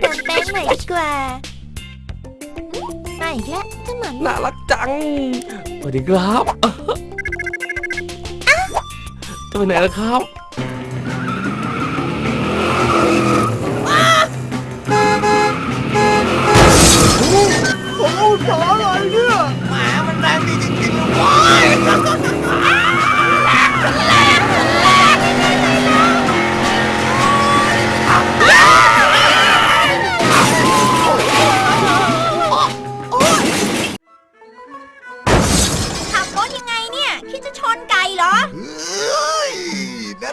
เติมแป้งหน่อยดีกว่ามาอีกแล้วเจ้าหมันน่ารักจังสวัสดีครับจะไปไหนล่ะครับโอ้สาอะไรเนี่ย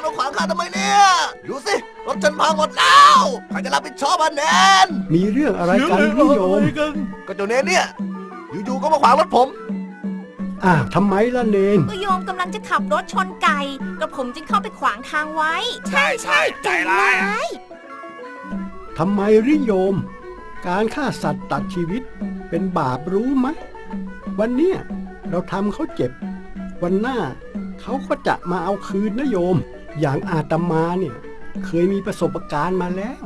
มาขวางข้าทำไมเนี่ย ดูสิ รถฉันพังหมดแล้ว ใครจะรับผิดชอบอะแนนมีเรื่องอะไรกันพี่โยมก็เจ้าเนนเนี่ย อยู่ๆ ก็มาขวางรถผมอ่าวทำไมล่ะเนนก็โยมกำลังจะขับรถชนไก่กระผมจึงเข้าไปขวางทางไว้ ใช่ใช่ใจร้ายยทำไมริโยม การฆ่าสัตว์ตัดชีวิตเป็นบาปรู้ไหมวันเนี้ยเราทำเขาเจ็บ วันหน้าเขาก็จะมาเอาคืนนะโยม อย่างอาตมาเนี่ยเคยมีประสบการณ์มาแล้ว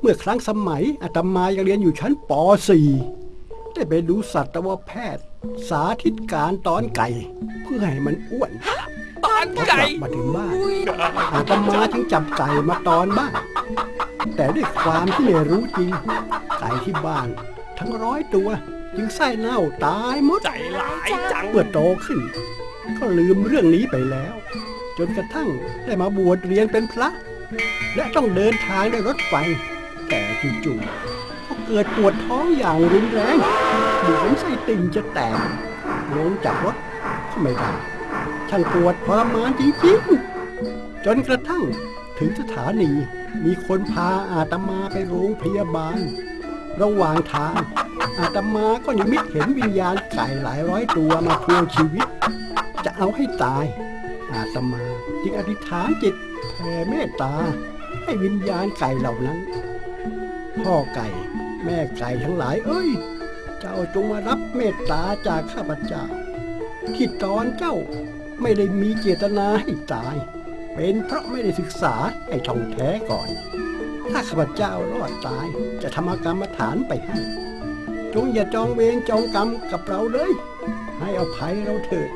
เมื่อครั้งสมัยอาตมายังเรียนอยู่ชั้นป .4 ได้ไปดูสัตวแพทย์ สาธิตการตอนไก่ เพื่อให้มันอ้วนตอนพอกไก่ลับมาถึงบ้านอาตมาจึงจับไก่มาตอนบ้าน แต่ด้วยความที่ไม่รู้จริง ไก่ที่บ้าน ทั้งร้อยตัว จึงไส้เน่าตายหมดใจร้ายจังเมื่อโตขึ้น ก็ลืมเรื่องนี้ไปแล้ว จนกระทั่งได้มาบวชเรียนเป็นพระ และต้องเดินทางด้วยรถไฟ แต่จู่ๆก็เกิดปวดท้องอย่างรุนแรงเหมือนไส้ติ่งจะแตกลงจากรถก็ไม่ได้ช่างปวดทรมานจริงๆ จนกระทั่งถึงสถานีมีคนพาอาตมาไปโรงพยาบาล ระหว่างทางอาตมาก็นิมิตเห็นวิญญาณไก่หลายร้อยตัวมาทวงชีวิต จะเอาให้ตาย อาตมาจึงอธิษฐานจิตแผ่เมตตา ให้วิญญาณไก่เหล่านั้น พ่อไก่ แม่ไก่ทั้งหลายเอ้ย เจ้าจงมารับเมตตาจากข้าพเจ้าที่ตอนเจ้าไม่ได้มีเจตนาให้ตาย เป็นเพราะไม่ได้ศึกษาให้ท่องแท้ก่อน ถ้าข้าพเจ้ารอดตายจะทำอากรรมฐานไปให้จงอย่าจองเวรจองกรรมกับเราเลย ให้อภัยเราเถิด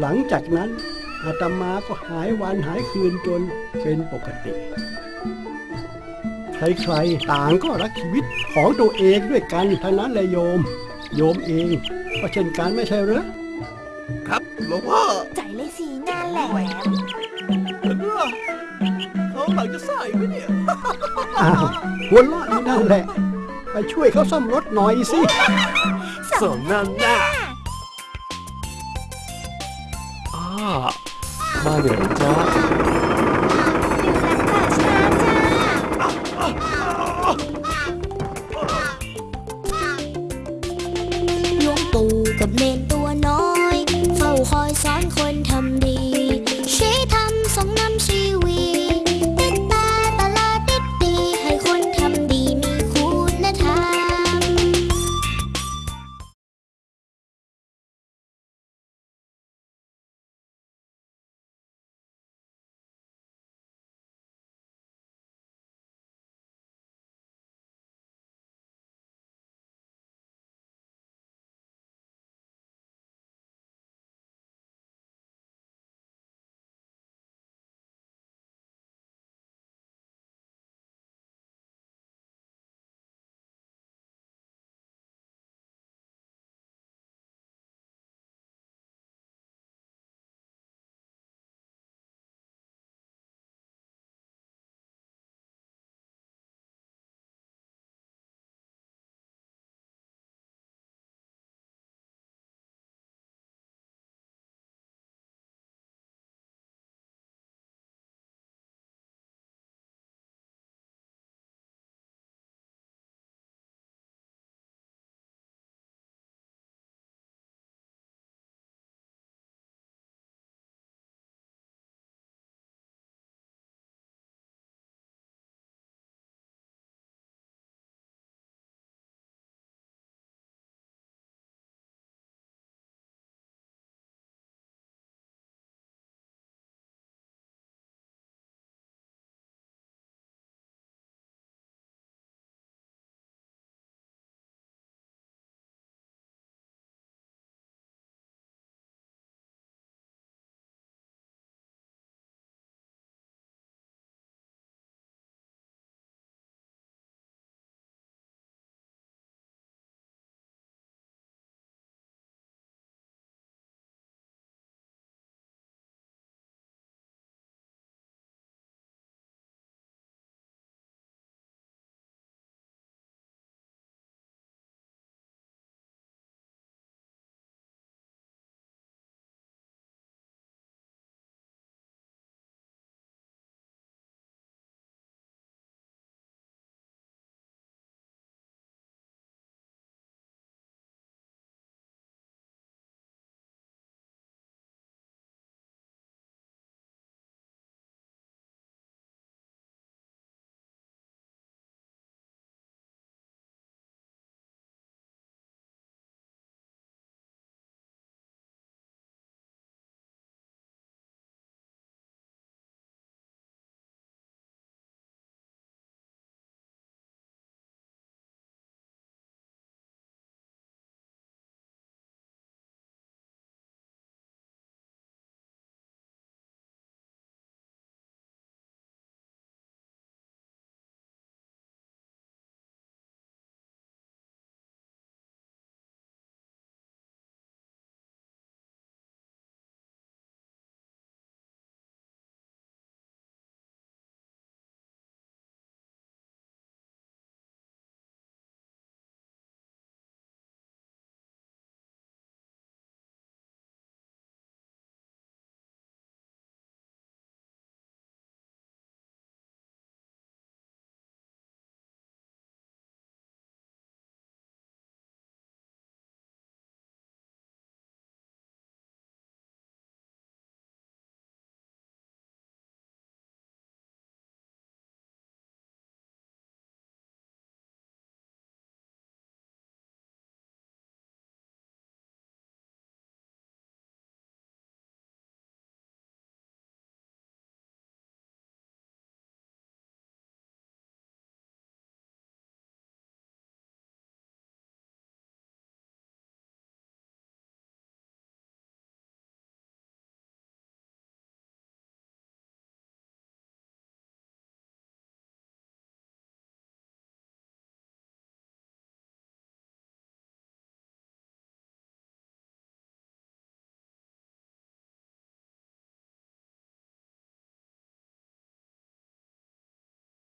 หลังจากนั้นอาตมาก็หายวันหายคืนจนเป็นปกติ ใครๆต่างก็รักชีวิตของตัวเองด้วยกันทั้งนั้นเลยโยม โยมเองก็เช่นกันไม่ใช่เหรอครับหลวงพ่อใจเลยสีนั่นแหละเห็นว่าเขาหลังจะสายไหมเนี่ยอ้าวหัวเราะอยู่นั่นแหละ ไปช่วยเขาซ่อมรถหน่อยสิ สมน้ำหน้า อ่ามาเดี๋ยวจ้า